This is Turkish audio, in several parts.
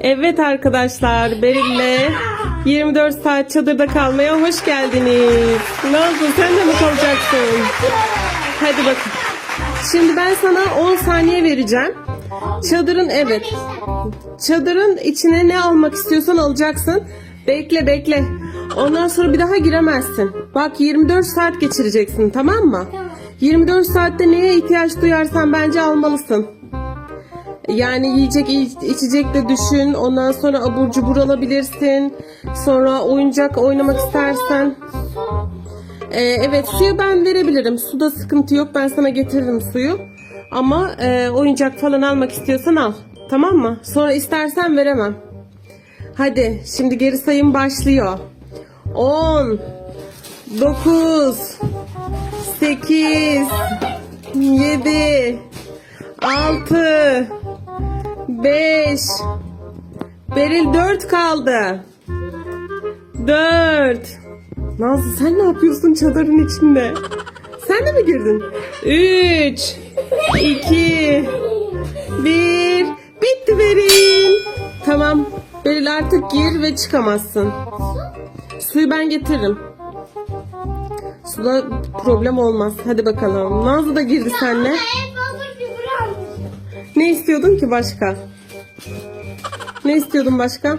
Evet arkadaşlar Beril'le 24 saat çadırda kalmaya hoş geldiniz. Nazlı sen de mi kalacaksın? Hadi bakın. Şimdi ben sana 10 saniye vereceğim. Çadırın evet. Çadırın içine ne almak istiyorsan alacaksın. Bekle bekle. Ondan sonra bir daha giremezsin. Bak 24 saat geçireceksin tamam mı? 24 saatte neye ihtiyaç duyarsan bence almalısın. Yani yiyecek iç- içecek de düşün. Ondan sonra abur cubur alabilirsin. Sonra oyuncak oynamak istersen. Ee, evet suyu ben verebilirim. Suda sıkıntı yok. Ben sana getiririm suyu. Ama e, oyuncak falan almak istiyorsan al. Tamam mı? Sonra istersen veremem. Hadi şimdi geri sayım başlıyor. 10 9 8 7 6 5 Beril 4 kaldı. 4 Nazlı sen ne yapıyorsun çadırın içinde? Sen de mi girdin? 3 2 1 Bitti Beril. Tamam. Beril artık gir ve çıkamazsın. Suyu ben getiririm. Suda problem olmaz. Hadi bakalım. Nazlı da girdi almış. Ne istiyordun ki başka? Ne istiyordun başka?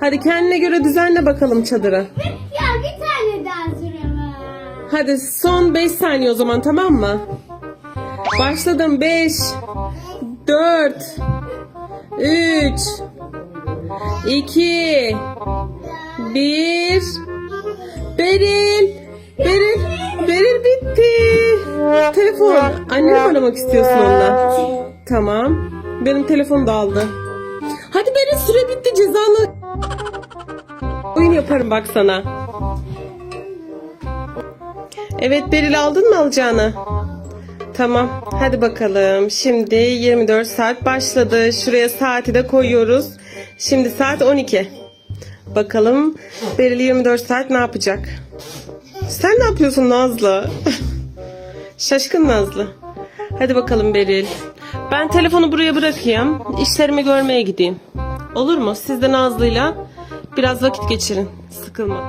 Hadi kendine göre düzenle bakalım çadırı. Ya bir tane daha süre var. Hadi son 5 saniye o zaman tamam mı? Başladım 5 4 3 2 1 Beril Beril Beril bitti. Telefon. Annemi aramak istiyorsun onunla. Tamam. Benim telefon da aldı. Hadi Beril süre bitti cezalı. Oyun yaparım bak sana. Evet Beril aldın mı alacağını? Tamam hadi bakalım. Şimdi 24 saat başladı. Şuraya saati de koyuyoruz. Şimdi saat 12. Bakalım Beril 24 saat ne yapacak? Sen ne yapıyorsun Nazlı? Şaşkın Nazlı. Hadi bakalım Beril. Ben telefonu buraya bırakayım. İşlerimi görmeye gideyim. Olur mu? Siz de Nazlı'yla biraz vakit geçirin. Sıkılma.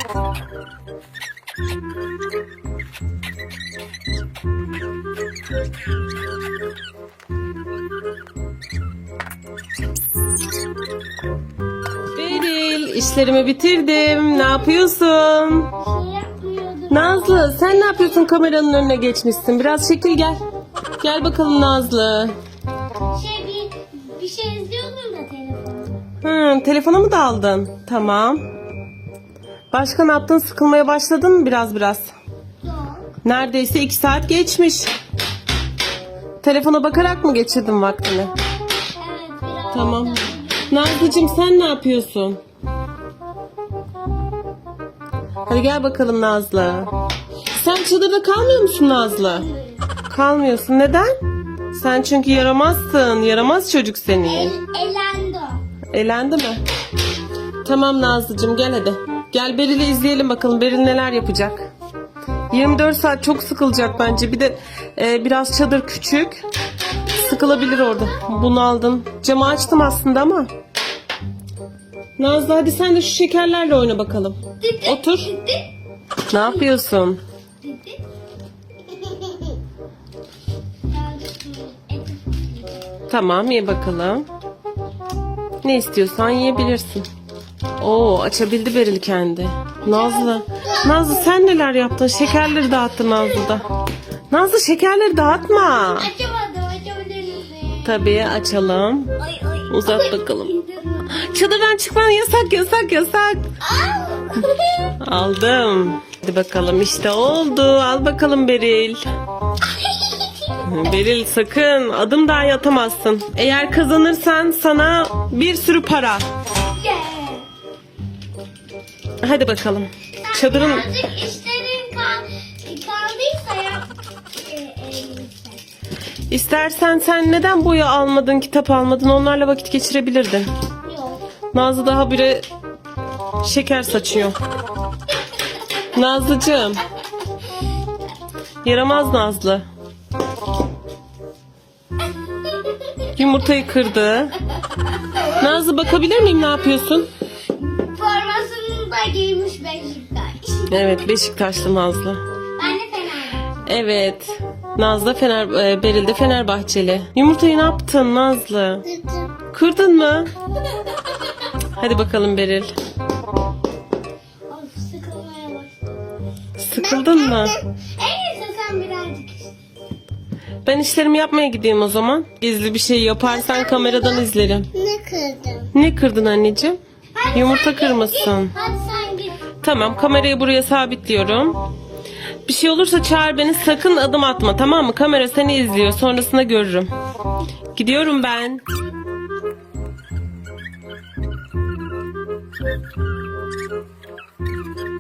İşlerimi bitirdim. Ne yapıyorsun? Şey yapmıyordum. Nazlı, sen ne yapıyorsun kameranın önüne geçmişsin? Biraz çekil gel. Gel bakalım Nazlı. Şey bir, bir şey izliyordum da telefonda. Hı, telefonu mu da aldın? Tamam. Başka ne yaptın? Sıkılmaya başladın mı biraz biraz? Yok. Neredeyse iki saat geçmiş. Telefona bakarak mı geçirdin vaktini? Evet biraz. Tamam. Nazlıcığım sen ne yapıyorsun? Hadi gel bakalım Nazlı. Sen çadırda kalmıyor musun Nazlı? Kalmıyorsun. Neden? Sen çünkü yaramazsın. Yaramaz çocuk seni. El, elendi. Elendi mi? Tamam Nazlıcığım gel hadi. Gel Beril'i izleyelim bakalım Beril neler yapacak. 24 saat çok sıkılacak bence. Bir de e, biraz çadır küçük. Sıkılabilir orada. Bunu aldın. Camı açtım aslında ama. Nazlı hadi sen de şu şekerlerle oyna bakalım. Otur. Ne yapıyorsun? Tamam ye bakalım. Ne istiyorsan yiyebilirsin. Oo açabildi Beril kendi. Nazlı. Nazlı sen neler yaptın? Şekerleri dağıttın Nazlı da. Nazlı şekerleri dağıtma. Açamadım açabilir misin? Tabii açalım. Uzat bakalım. Çadırdan çıkman yasak yasak yasak. Aldım. Hadi bakalım işte oldu. Al bakalım Beril. Beril sakın adım daha atamazsın. Eğer kazanırsan sana bir sürü para. Hadi bakalım. Çadırın Birazcık işlerin kal kaldıysa yap. E, istersen sen neden boya almadın, kitap almadın? Onlarla vakit geçirebilirdin. Nazlı daha bire şeker saçıyor. Nazlıcığım Yaramaz Nazlı. Yumurtayı kırdı. Nazlı bakabilir miyim ne yapıyorsun? Formasını da giymiş Beşiktaş. Evet Beşiktaşlı Nazlı. Ben de Fener. Evet. Nazlı Fener, e, Beril de Fenerbahçeli. Yumurtayı ne yaptın Nazlı? Kırdın mı? Hadi bakalım Beril. of sıkılmaya başladım. Sıkıldın mı? En iyisi sen birazcık işte. Ben işlerimi yapmaya gideyim o zaman. Gizli bir şey yaparsan kameradan izlerim. Ne kırdın? Ne kırdın anneciğim? Yumurta kırmışsın. Hadi sen git. Tamam kamerayı buraya sabitliyorum. Bir şey olursa çağır beni sakın adım atma tamam mı? Kamera seni izliyor sonrasında görürüm. Gidiyorum ben. Música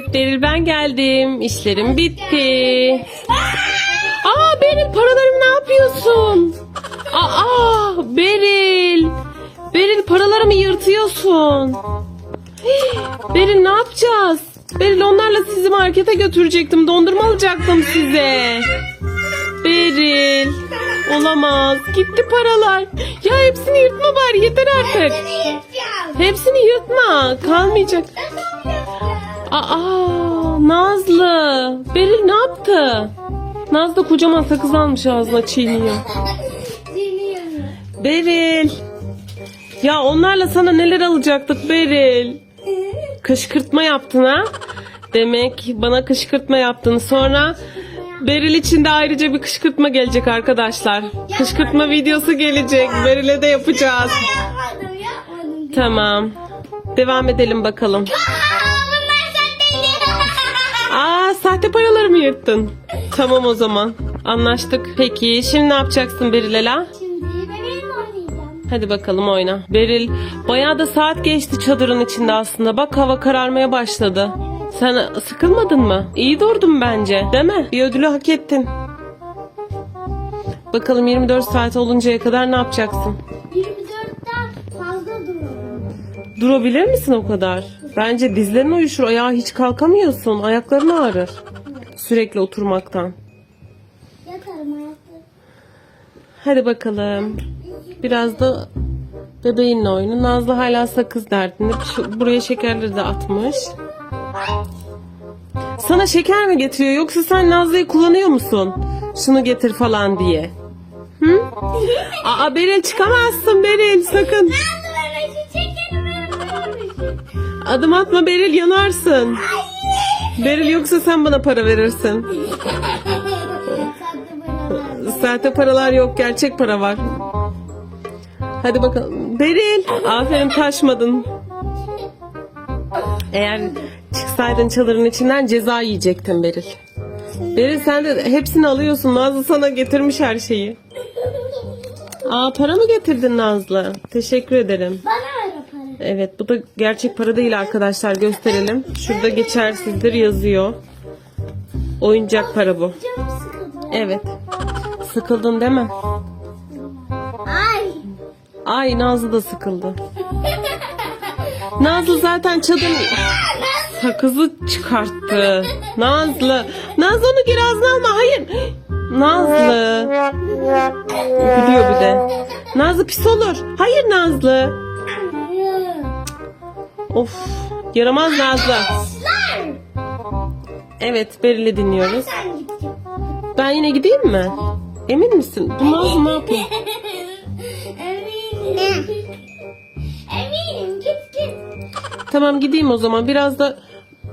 Evet Beril ben geldim. İşlerim bitti. Aa Beril paralarımı ne yapıyorsun? Aa Beril. Beril paralarımı yırtıyorsun. Beril ne yapacağız? Beril onlarla sizi markete götürecektim. Dondurma alacaktım size. Beril. Olamaz. Gitti paralar. Ya hepsini yırtma bari yeter artık. Hepsini yırtma. Kalmayacak. Aa Nazlı. Beril ne yaptı? Nazlı kocaman sakız almış ağzına çiğniyor. Beril. Ya onlarla sana neler alacaktık Beril? Kışkırtma yaptın ha? Demek bana kışkırtma yaptın. Sonra Beril için de ayrıca bir kışkırtma gelecek arkadaşlar. Kışkırtma videosu gelecek. Beril'e de yapacağız. Tamam. Devam edelim bakalım. Sahte paraları mı yırttın? Tamam o zaman. Anlaştık. Peki şimdi ne yapacaksın Beril'ela? Şimdi bebeğimle oynayacağım. Hadi bakalım oyna. Beril bayağı da saat geçti çadırın içinde aslında. Bak hava kararmaya başladı. Sen sıkılmadın mı? İyi durdun bence. Değil mi? Bir ödülü hak ettin. Bakalım 24 saat oluncaya kadar ne yapacaksın? 24'ten fazla duruyorum. Durabilir misin o kadar? Bence dizlerin uyuşur. Ayağa hiç kalkamıyorsun. Ayakların ağrır. Sürekli oturmaktan. Yatarım ayakta. Hadi bakalım. Biraz da bebeğinle oyna. Nazlı hala sakız derdinde. Şu, buraya şekerleri de atmış. Sana şeker mi getiriyor yoksa sen Nazlı'yı kullanıyor musun? Şunu getir falan diye. Hı? Aa Beril çıkamazsın Beril sakın. Adım atma Beril yanarsın. Beril yoksa sen bana para verirsin. Sahte paralar yok gerçek para var. Hadi bakalım. Beril aferin taşmadın. Eğer çıksaydın çadırın içinden ceza yiyecektin Beril. Beril sen de hepsini alıyorsun. Nazlı sana getirmiş her şeyi. Aa para mı getirdin Nazlı? Teşekkür ederim. Bana. Evet bu da gerçek para değil arkadaşlar gösterelim. Şurada geçersizdir yazıyor. Oyuncak para bu. Evet. Sıkıldın değil mi? Ay. Ay Nazlı da sıkıldı. Nazlı zaten çadır sakızı çıkarttı. Nazlı. Nazlı onu geri ağzına alma. Hayır. Nazlı. Gülüyor bir de. Nazlı pis olur. Hayır Nazlı. Of. Yaramaz Nazlı. Evet Beril'i dinliyoruz. Git git. Ben yine gideyim mi? Emin misin? Bu Nazlı ne yapıyor? Eminim. Eminim git git. Tamam gideyim o zaman. Biraz da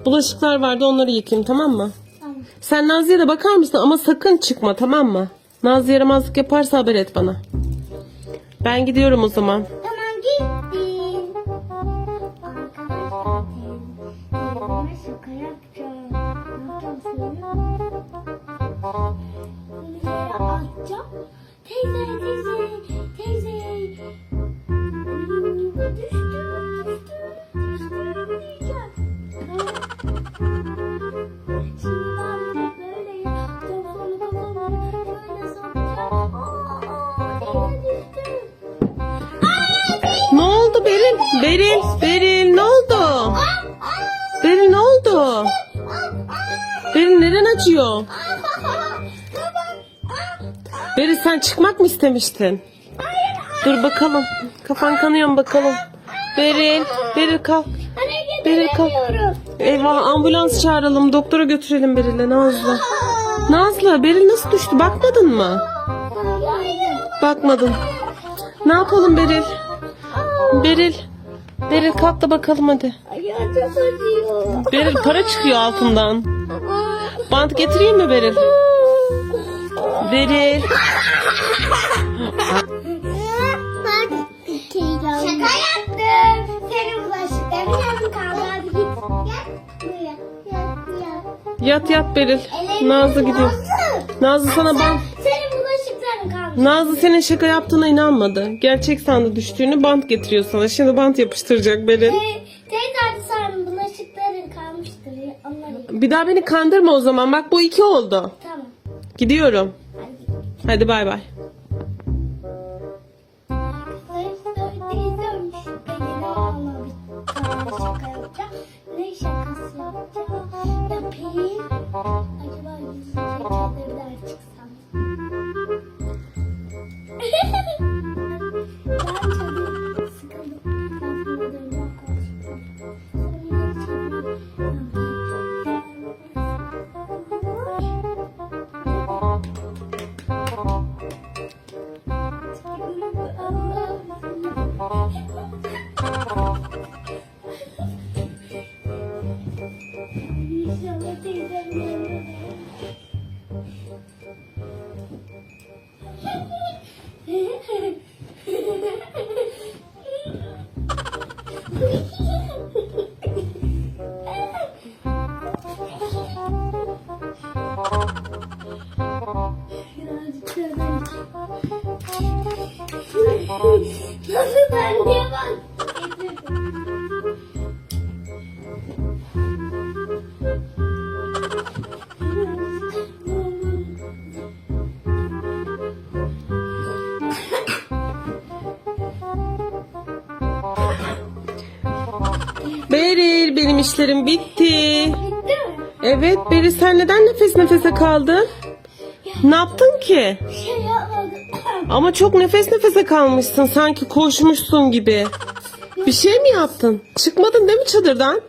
bulaşıklar vardı onları yıkayayım tamam mı? Tamam. Sen Nazlı'ya da bakar mısın? Ama sakın çıkma tamam mı? Nazlı yaramazlık yaparsa haber et bana. Ben gidiyorum o zaman. Tamam gittim. yapacağım. Yapacağım Ne oldu Beril? Beril, Beril ne oldu? Beril neren acıyor? Beril sen çıkmak mı istemiştin? Dur bakalım. Kafan kanıyor mu bakalım? Beril, Beril kalk. Beril kalk. Eyvah ambulans çağıralım. Doktora götürelim Beril'e Nazlı. Nazlı Beril nasıl düştü bakmadın mı? Bakmadın. Ne yapalım Beril? Beril. Beril kalk da bakalım hadi. Ayağım çok acıyor. Beril para çıkıyor altından. Bant getireyim mi Beril? Beril. Şaka yaptım. Senin bulaşıkların yarım kaldı. Yat, yat. Beril. Nazlı gidiyor. Nazlı. Nazlı sana bant. Senin bulaşıkların kalmış. Nazlı senin şaka yaptığına inanmadı. Gerçek sandı düştüğünü bant getiriyor sana. Şimdi bant yapıştıracak Beril. Kalmıştır. Onları Bir daha beni kandırma o zaman. Bak bu iki oldu. Tamam. Gidiyorum. Hadi. Hadi bay bay. Benim işlerim bitti. Bitti mi? Evet Beril sen neden nefes nefese kaldın? Ne yaptın ki? Bir şey yapmadım. Ama çok nefes nefese kalmışsın. Sanki koşmuşsun gibi. Bir şey mi yaptın? Çıkmadın değil mi çadırdan?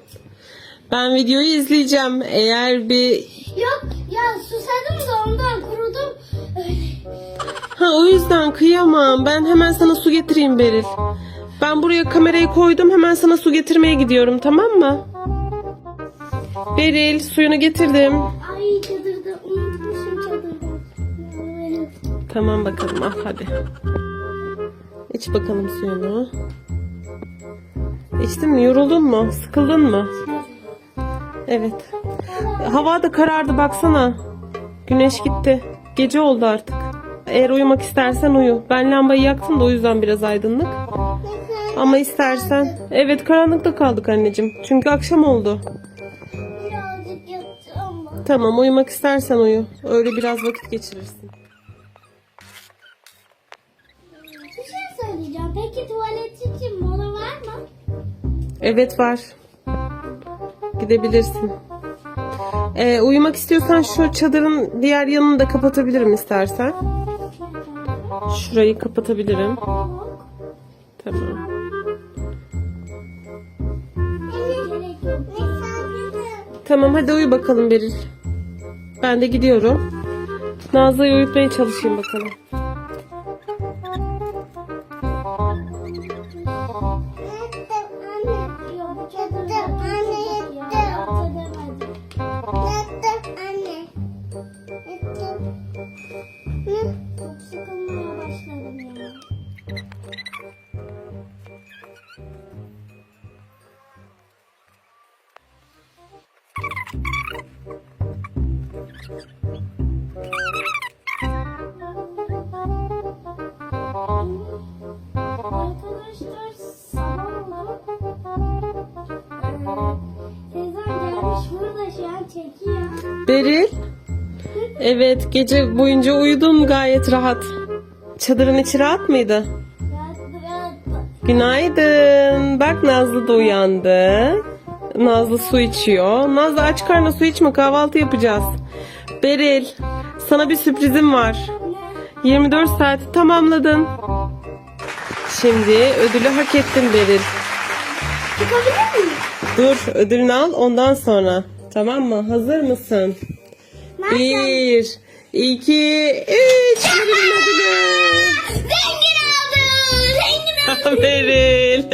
Ben videoyu izleyeceğim. Eğer bir... Yok ya susadım da ondan kurudum. Öyle. Ha o yüzden kıyamam. Ben hemen sana su getireyim Beril. Ben buraya kamerayı koydum. Hemen sana su getirmeye gidiyorum tamam mı? Beril suyunu getirdim. Ay çadırda unutmuşum çadırda. Tamam bakalım al hadi. İç bakalım suyunu. İçtin mi? Yoruldun mu? Sıkıldın mı? Evet. Hava da karardı baksana. Güneş gitti. Gece oldu artık. Eğer uyumak istersen uyu. Ben lambayı yaktım da o yüzden biraz aydınlık. Ama istersen. Evet karanlıkta kaldık anneciğim. Çünkü akşam oldu. Birazcık yatacağım ben. Tamam uyumak istersen uyu. Öyle biraz vakit geçirirsin. Bir şey söyleyeceğim. Peki tuvalet için mola var mı? Evet var. Gidebilirsin. Ee, uyumak istiyorsan şu çadırın diğer yanını da kapatabilirim istersen. Şurayı kapatabilirim. Tamam. Tamam hadi uyu bakalım Beril. Ben de gidiyorum. Nazlı'yı uyutmaya çalışayım bakalım. Arkadaşlar sabah oldu. Ee, Teyzem gelmiş burada şu an çekiyor. Beril. Evet gece boyunca uyudun gayet rahat. Çadırın içi rahat mıydı? Rahat rahat. Günaydın. Bak Nazlı da uyandı. Nazlı su içiyor. Nazlı aç karnına su içme kahvaltı yapacağız. Beril sana bir sürprizim var. 24 saati tamamladın. Şimdi ödülü hak ettin Beril. Çıkabilir miyim? Dur ödülünü al ondan sonra. Tamam mı? Hazır mısın? Bir, iki, üç. Beril'in ödülü. Zengin aldım. Zengin aldım. Beril.